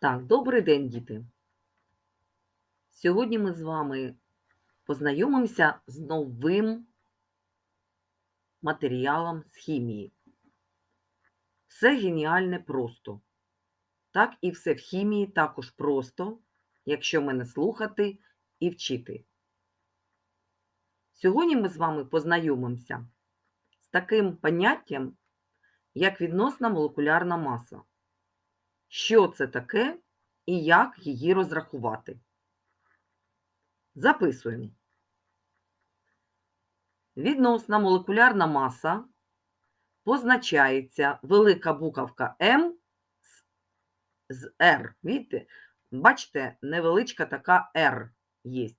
Так, добрий день, діти. Сьогодні ми з вами познайомимося з новим матеріалом з хімії. Все геніальне просто. Так і все в хімії також просто, якщо мене слухати і вчити. Сьогодні ми з вами познайомимося з таким поняттям, як відносна молекулярна маса. Що це таке і як її розрахувати? Записуємо. Відносна молекулярна маса позначається велика буковка М з- R. Видите? Бачите, невеличка така R є.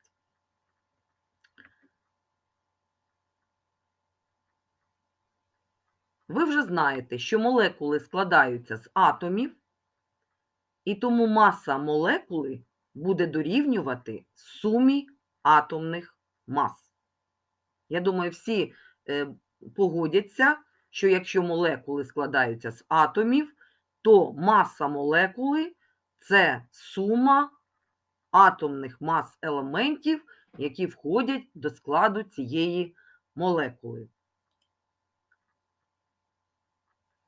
Ви вже знаєте, що молекули складаються з атомів, і тому маса молекули буде дорівнювати сумі атомних мас. Я думаю, всі е, погодяться, що якщо молекули складаються з атомів, то маса молекули це сума атомних мас елементів, які входять до складу цієї молекули.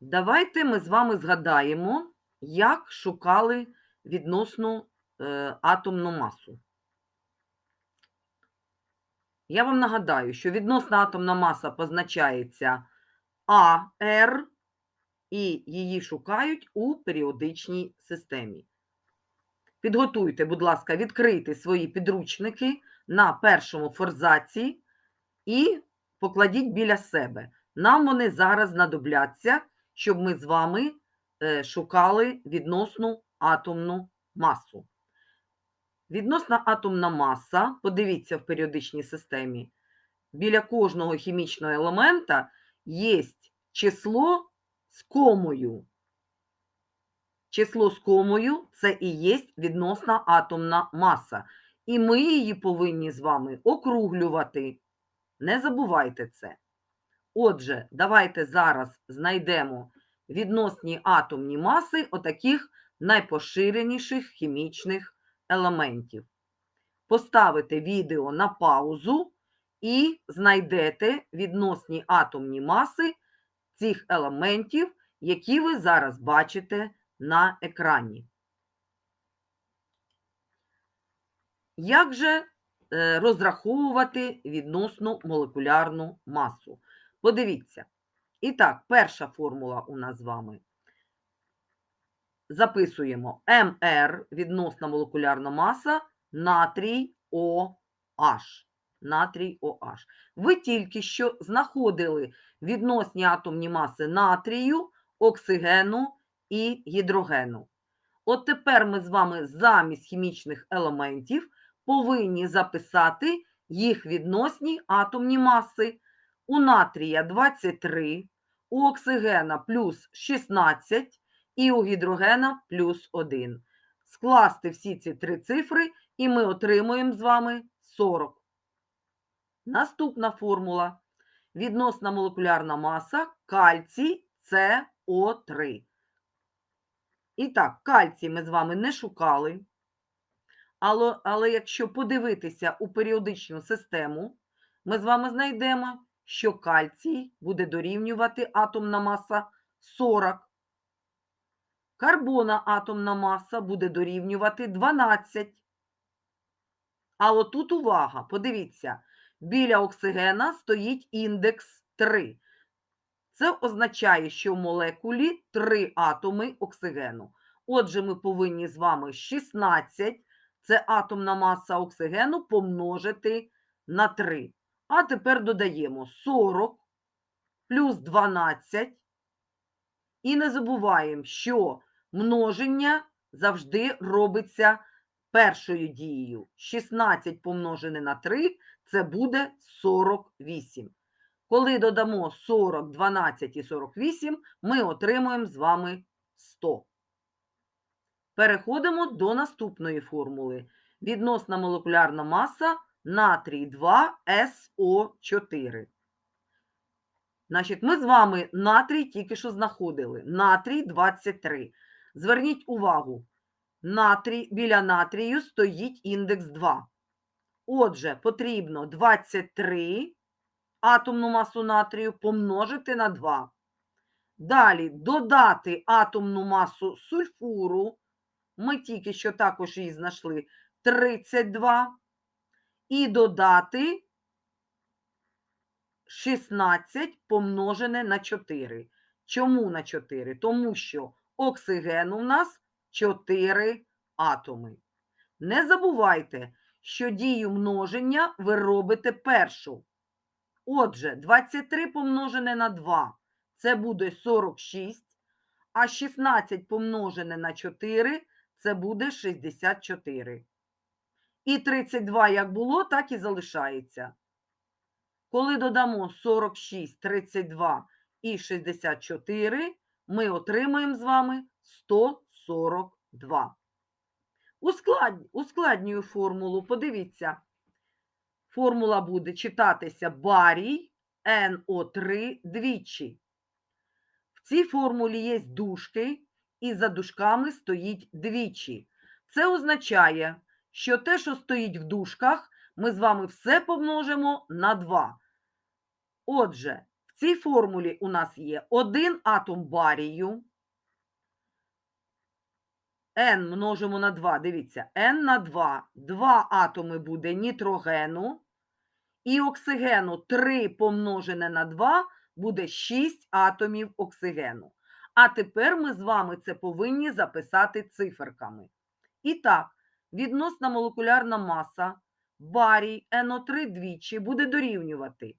Давайте ми з вами згадаємо, як шукали відносну е, атомну масу. Я вам нагадаю, що відносна атомна маса позначається АР, і її шукають у періодичній системі. Підготуйте, будь ласка, відкрийте свої підручники на першому форзаці і покладіть біля себе. Нам вони зараз знадобляться, щоб ми з вами шукали відносну атомну масу. Відносна атомна маса, подивіться в періодичній системі, біля кожного хімічного елемента є число з комою. Число з комою це і є відносна атомна маса. І ми її повинні з вами округлювати. Не забувайте це. Отже, давайте зараз знайдемо відносні атомні маси отаких найпоширеніших хімічних елементів. Поставите відео на паузу і знайдете відносні атомні маси цих елементів, які ви зараз бачите на екрані. Як же е, розраховувати відносну молекулярну масу? Подивіться. І так, перша формула у нас з вами. Записуємо МР відносна молекулярна маса натрій OH. Натрій OH. Ви тільки що знаходили відносні атомні маси натрію, оксигену і гідрогену. От тепер ми з вами замість хімічних елементів повинні записати їх відносні атомні маси. У натрія 23, у оксигена плюс 16 і у гідрогена плюс 1. Скласти всі ці три цифри, і ми отримуємо з вами 40. Наступна формула. Відносна молекулярна маса кальцій СО3. І так, кальцій ми з вами не шукали. Але, але якщо подивитися у періодичну систему, ми з вами знайдемо, що кальцій буде дорівнювати атомна маса 40. Карбона атомна маса буде дорівнювати 12. А отут увага, подивіться, біля оксигена стоїть індекс 3. Це означає, що в молекулі 3 атоми оксигену. Отже, ми повинні з вами 16, це атомна маса оксигену, помножити на 3. А тепер додаємо 40 плюс 12. І не забуваємо, що множення завжди робиться першою дією. 16 помножене на 3 це буде 48. Коли додамо 40, 12 і 48, ми отримуємо з вами 100. Переходимо до наступної формули. Відносна молекулярна маса натрій 2 СО4. Значить, ми з вами натрій тільки що знаходили. Натрій 23. Зверніть увагу, натрій, біля натрію стоїть індекс 2. Отже, потрібно 23 атомну масу натрію помножити на 2. Далі додати атомну масу сульфуру. Ми тільки що також її знайшли 32. І додати 16 помножене на 4. Чому на 4? Тому що оксигену в нас 4 атоми. Не забувайте, що дію множення ви робите першу. Отже, 23 помножене на 2 це буде 46, а 16 помножене на 4 це буде 64. І 32 як було, так і залишається. Коли додамо 46, 32 і 64, ми отримаємо з вами 142. Ускладню- Ускладнюю формулу, подивіться. Формула буде читатися барій НО3 двічі. В цій формулі є дужки, і за дужками стоїть двічі. Це означає, що те, що стоїть в дужках, ми з вами все помножимо на 2. Отже, в цій формулі у нас є один атом барію. N множимо на 2. Дивіться, N на 2. 2 атоми буде нітрогену. І оксигену 3 помножене на 2 буде 6 атомів оксигену. А тепер ми з вами це повинні записати циферками. І так, відносна молекулярна маса барій НО3 двічі буде дорівнювати.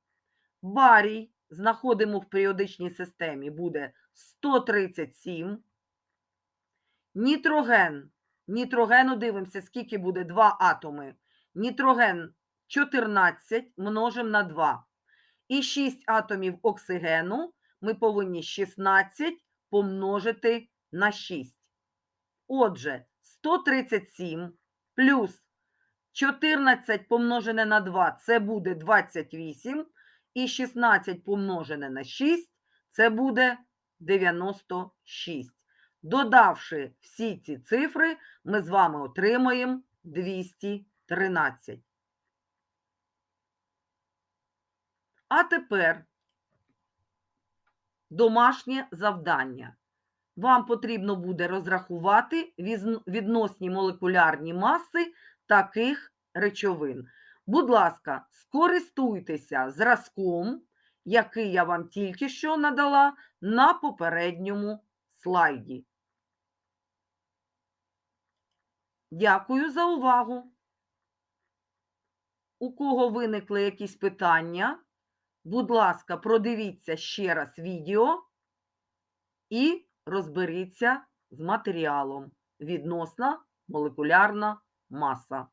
Барій знаходимо в періодичній системі буде 137. Нітроген. Нітрогену дивимося, скільки буде 2 атоми. Нітроген 14 множимо на 2. І 6 атомів оксигену ми повинні 16 помножити на 6. Отже, 137 плюс 14 помножене на 2 це буде 28. І 16 помножене на 6 це буде 96. Додавши всі ці цифри, ми з вами отримаємо 213. А тепер домашнє завдання. Вам потрібно буде розрахувати відносні молекулярні маси таких речовин. Будь ласка, скористуйтеся зразком, який я вам тільки що надала на попередньому слайді. Дякую за увагу. У кого виникли якісь питання, будь ласка, продивіться ще раз відео і розберіться з матеріалом відносна молекулярна маса.